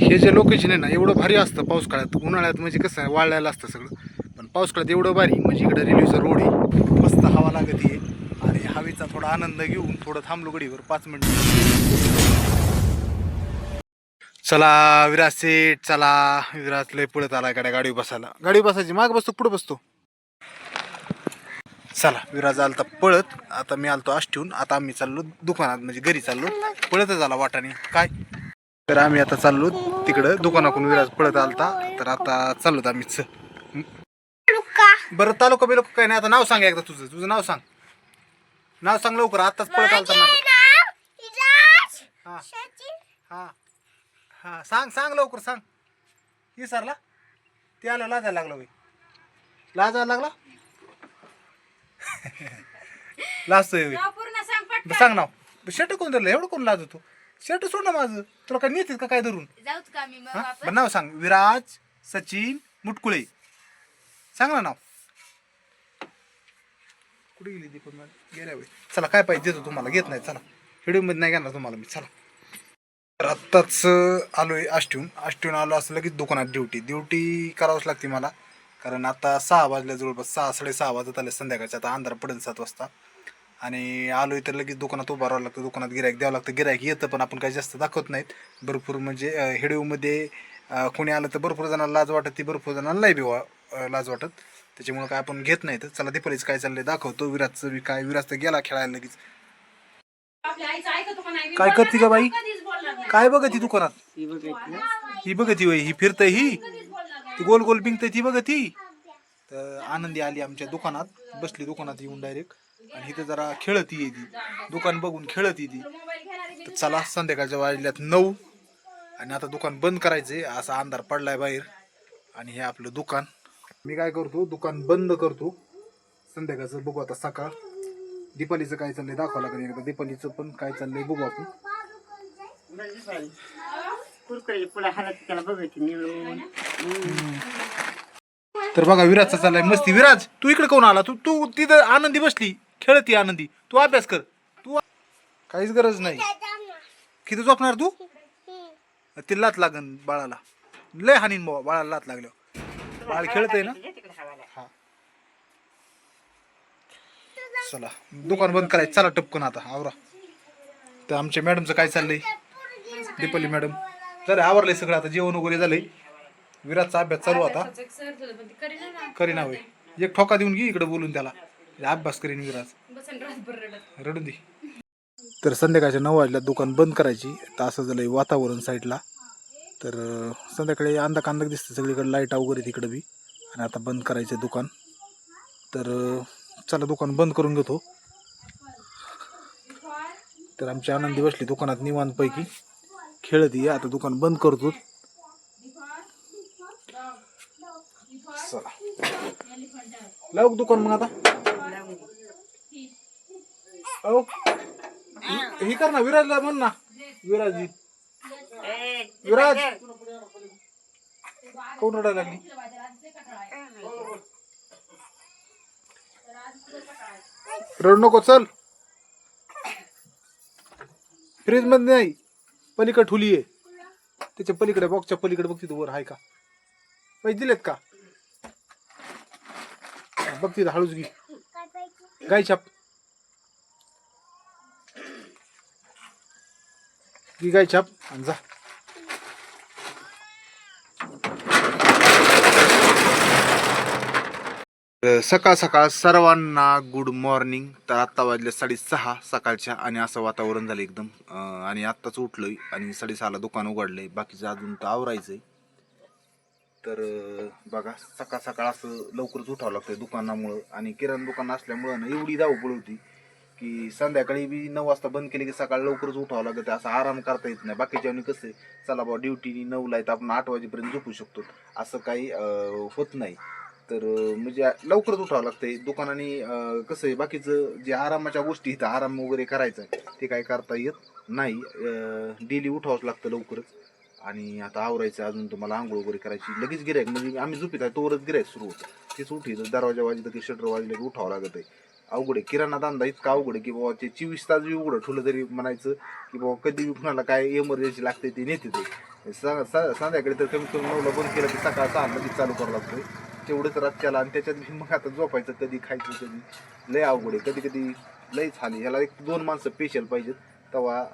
हे जे लोकेशन आहे ना एवढं भारी असतं पावसाळ्यात उन्हाळ्यात म्हणजे कसं आहे वाळलेलं असतं सगळं. पण पावसाळ्यात एवढं भारी म्हणजे इकडं रेल्वेचा रोड आहे. मस्त हवा लागत आहे. आणि हवेचा थोडा आनंद घेऊन थोडं थांबलो गडीवर पाच मिनिट. चला विराज सेठ चला. विराज लय पळत आला गाड्या गाडी बसायला. गाडी बसायची माग बसतो पुढे बसतो. चला विराज आलता पळत. आता मी आलतो आष्टीहून. आता आम्ही चाललो दुकानात म्हणजे घरी चाललो. पळतच आला वाटाने. काय? तर आम्ही आता चाललो तिकडं. दुकानाकडून विराज पळत आलता. तर आता चाललो आम्ही. च बरं तालुका बिलुका काय नाही. आता नाव सांग एकदा तुझं. तुझं नाव सांग. नाव सांग लवकर. आताच पळत आलता हा. हा. हा. सांग सांग लवकर सांग. विसरला? ते आलं लाजायला लागला बाई. लाजायला लागला? लाजतोय सांग नाव. शर्ट कोण धरलं? एवढं कोण लाज होतो शर्ट सोड ना माझं. तुला काय नेतेत का काय धरून? जाऊच का मी मग हा? आपण बरं नाव सांग. विराज सचिन मुटकुळे. सांग ना नाव. कुठे गेली ती पण गेल्या वेळी. चला काय पाहिजे देतो तुम्हाला. घेत नाही. चला. व्हिडिओमध्ये नाही घेणार तुम्हाला मी. चला. तर आत्ताच आलोय आष्टीहून. आष्टीहून आलो असं लगेच दुकानात ड्युटी ड्युटी करावंच लागते मला. कारण आता सहा वाजल्या जवळपास सहा साडेसहा वाजत आले संध्याकाळच्या. आता अंधार पडेल सात वाजता. आणि आलोय तर लगेच दुकानात उभं राहावं लागतं दुकानात गिरायक द्यावं लागतं. गिरायक येतं पण आपण काही जास्त दाखवत नाहीत. भरपूर म्हणजे हेडिओमध्ये कोणी आलं तर भरपूर जणांना लाज वाटत ती भरपूर जणांना नाही बी वा- अं, लाज वाटत. त्याच्यामुळे काय आपण घेत नाही तर चला दीपालीच काय चाललंय दाखवतो. विराजचं बी काय विराज तर गेला खेळायला लगेच. काय करते का बाई? कधीच बोलणार नाही. काय बघत ती दुकानात? ही बघत ही वय ही फिरतय ही. ती गोल गोल बिंकतय ती बघत ही. तर आनंदी आली आमच्या दुकानात. बसली दुकानात येऊन डायरेक्ट आणि इथं जरा खेळत ये ती दुकान बघून खेळत ती तर चला संध्याकाळच्या वाजल्यात नऊ. आणि आता दुकान बंद करायचंय. असा अंधार पडलाय बाहेर. आणि हे आपलं दुकान. मी काय करतो दुकान बंद करतो. संध्याकाळचं बघू आता सकाळ. दीपालीचं काय चाललंय दाखवा लागेल. एकदा दीपालीचं पण काय चाललंय बघू आपण. तर बघा विराजचा चाललाय. मस्ती. विराज तू इकडे कोण आला? तू तू तिथं आनंदी बसली. खेळ ती आनंदी. तू अभ्यास कर. तू काहीच गरज नाही. किती झोपणार तू? ती लात लागन बाळाला. लय हानीन बाबा बाळाला लात लागल्यावर. बाळ खेळत आहे ना? हा. चला दुकान बंद करायचं. चला टपकन आता आवरा. तर आमच्या मॅडमचं काय चाललंय? दीपाली मॅडम. तर आवरलंय सगळं आता जेवण वगैरे झालंय. विराटचा अभ्यास चालू आता. ना करीना होय. एक ठोका देऊन घे इकडे बोलून त्याला. अभ्यास करीन विराज रडून दे. तर संध्याकाळच्या नऊ वाजल्या दुकान बंद करायची. तर असं झालंय वातावरण साईडला. तर संध्याकाळी अंदा कांदा दिसते सगळीकडे लाइट वगैरे तिकडे बी. आणि आता बंद करायचं दुकान. तर चला दुकान बंद करून घेतो. तर आमची आनंदी बसली दुकानात निवांतपैकी. खेळत ये आता दुकान बंद करतो. चला. लावू दुकान मग आता. अहो ही- कर ना विराजला म्हण ना. विराजी विराज. कोण रडायला लागली? रडू नको चल. फ्रीजमध्ये नाही पलीकडे ठुली आहे त्याच्या पलीकडे बॉक्सच्या पलीकडे बघ तिथं वर आहे का. पैसे दिलेत का? बघ तिथं हळूच घे. गाय छाप. घे गाय छाप आणि जा. सकाळ सकाळ सर्वांना गुड मॉर्निंग तर आत्ता वाजले साडेसहा सकाळच्या आणि असं वातावरण झालं एकदम. आणि आत्ताच उठलोय आणि साडेसहाला दुकान उघडलंय. बाकीचं अजून तर आवरायचंय. तर बघा सकाळ सकाळ असं लवकरच उठावं लागतं दुकानामुळं. आणि किराणा दुकान असल्यामुळं ना एवढी धावपळ होती की संध्याकाळी बी नऊ वाजता बंद केली की सकाळी लवकरच उठावं लागतं असं आराम करता येत नाही. बाकीच्या कसं आहे, चला बाबा ड्युटी नऊला आहे तर आपण आठ वाजेपर्यंत झोपू शकतो. असं काही होत नाही. तर म्हणजे लवकरच उठावं लागतंय. दुकानाने कसं आहे बाकीचं जे आरामाच्या गोष्टी इथं आराम वगैरे करायचा आहे ते काय करता येत नाही. डेली उठावंच लागतं लवकरच. आणि आता आवरायचं अजून तुम्हाला आंघोळ वगैरे करायची. लगेच गिरायक म्हणजे आम्ही झोपीत आहे तोवरच गिरायक सुरू होतं. तेच उठी दरवाजा वाजलं की शटर वाजलं की उठावं लागत आहे. अवघड आहे. किराणा धंदा इतका अवघड आहे की बाबा ते चोवीस तास बी उघडं ठेवलं तरी म्हणायचं की बाबा कधी कुणाला काय एमर्जन्सी लागते ते नेते ते. स- संध्याकाळी तर कमीत कमी नऊला बंद केलं की सकाळ सहा लगेच चालू करावं लागतोय तेवढंच रातच्याला आणि त्याच्यात बी मग आता झोपायचं कधी खायचं कधी. लय अवघड आहे. कधी कधी लयच हाली ह्याला एक दोन माणसं स्पेशल पाहिजेत. तेव्हा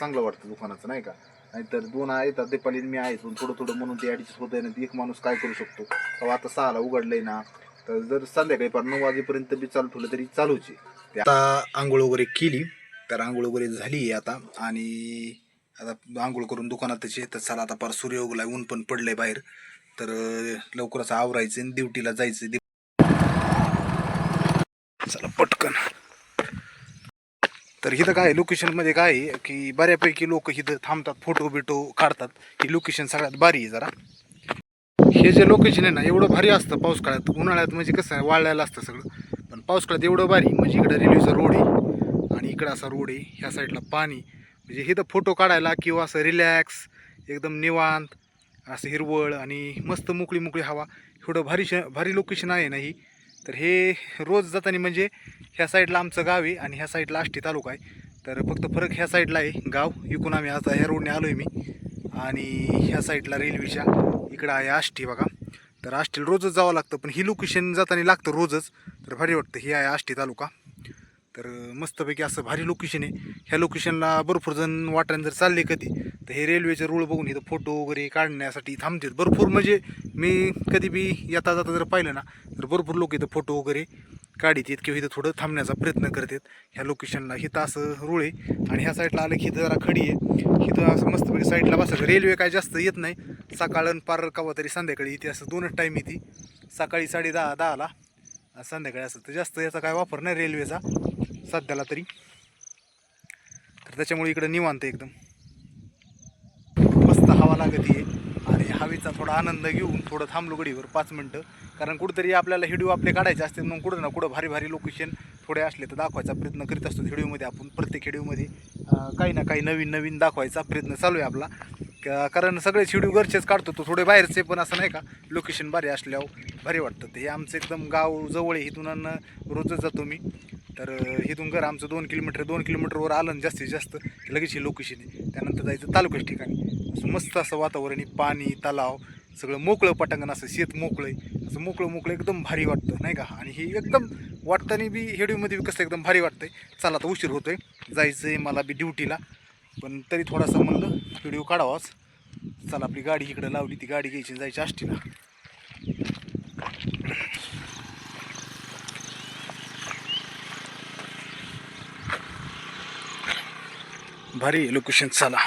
चांगलं वाटतं दुकानाचं नाही का? नाहीतर दोन आहेत दीपाली मी आहेत. पण थोडं थोडं म्हणून ते ॲडजस्ट होत आहे ना एक माणूस काय करू शकतो? तेव्हा आता सहाला उघडलंय ना तर जर संध्याकाळी पण नऊ वाजेपर्यंत बी चालू ठेवलं तरी चालूच आहे. आता आंघोळ वगैरे केली तर आंघोळ वगैरे झाली आहे आता. आणि आता आंघोळ करून दुकानातच आहे तर चला आता पार सूर्य उगलाय ऊन पण पडलंय बाहेर. तर लवकरच आवरायचं आणि ड्युटीला जायचं चला पटकन. तर इथं काय लोकेशनमध्ये काय आहे की बऱ्यापैकी लोक इथं थांबतात फोटो बिटो काढतात. ही लोकेशन सगळ्यात भारी आहे जरा. हे जे लोकेशन आहे ना एवढं भारी असतं पावसाळ्यात. उन्हाळ्यात म्हणजे कसं आहे वाळलेलं असतं सगळं. पण पावसाळ्यात एवढं भारी म्हणजे इकडं रेल्वेचा रोड आहे. आणि इकडं असा रोड आहे ह्या साईडला पाणी. म्हणजे इथं फोटो काढायला किंवा असं रिलॅक्स एकदम निवांत असं हिरवळ आणि मस्त मोकळी मोकळी हवा. एवढं भारी श भारी लोकेशन आहे ना ही. तर हे रोज जाताना म्हणजे ह्या साईडला आमचं गाव आहे आणि ह्या साईडला आष्टी तालुका आहे. तर फक्त फरक ह्या साईडला आहे गाव. इकून आम्ही आता ह्या रोडने आलो आहे मी. आणि ह्या साईडला रेल्वेच्या इकडं आहे आष्टी बघा. तर आष्टीला रोजच जावं लागतं पण ही लोकेशन जाताना लागतं रोजच. तर भारी वाटतं ही आहे आष्टी तालुका. तर मस्तपैकी असं भारी लोकेशन आहे. ह्या लोकेशनला भरपूर जण वाटाने जर चालले कधी तर हे रेल्वेचे रूळ बघून इथं फोटो वगैरे काढण्यासाठी थांबतात. भरपूर म्हणजे मी कधी बी येता जाता जर पाहिलं ना तर भरपूर लोक इथं फोटो वगैरे काढतात किंवा इथं थोडं थांबण्याचा प्रयत्न करतात. ह्या लोकेशनला इथं असं रूळ आहे. आणि ह्या साईडला आलं की इथं जरा खडी आहे. इथं असं मस्तपैकी साईडला बसायचं रेल्वे काय जास्त येत नाही. सकाळ पार कवा तरी संध्याकाळी इथे असं दोनच टाईम येते. सकाळी साडे दहा दहाला संध्याकाळी असं. तर जास्त याचा काय वापर नाही रेल्वेचा सध्याला तरी. तर त्याच्यामुळे इकडं निवांत एकदम. मस्त हवा लागत आहे. आणि हवेचा थोडा आनंद घेऊन थोडं थांबलो गडीवर पाच मिनटं. कारण कुठंतरी आपल्याला हिडिओ आपले काढायचे असते मग कुठं ना कुठं भारी भारी लोकेशन थोडे असले तर दाखवायचा प्रयत्न करीत असतो हिडिओमध्ये आपण. प्रत्येक हिडिओमध्ये काही ना काही नवीन नवीन दाखवायचा प्रयत्न चालू आहे आपला. कारण सगळे व्हिडिओ घरचेच काढतो तो थोडे बाहेरचे पण असं नाही का लोकेशन भारी असल्यावर भारी वाटतं. ते हे आमचं एकदम गाव जवळ आहे इथून रोजच जातो मी. तर इथून घर आमचं दोन किलोमीटर दोन किलोमीटरवर आलं ना जास्तीत जास्त लगेच ही लोकेशन आहे. त्यानंतर जायचं तालुक्याच्या ठिकाणी. असं मस्त असं वातावरण आहे पाणी तलाव सगळं मोकळं पटांगण असं शेत मोकळं आहे. असं मोकळं मोकळं एकदम भारी वाटतं नाही का? आणि हे एकदम वाटताना बी हेडीमध्ये बी कसं एकदम भारी वाटतंय. चला आता उशीर होतोय जायचं आहे मला बी ड्युटीला. पण तरी थोडासा म्हणलं व्हिडिओ काढावाच. चला आपली गाडी इकडे लावली ती गाडी घ्यायची जायची आष्टीला. भारी लोकेशन चला.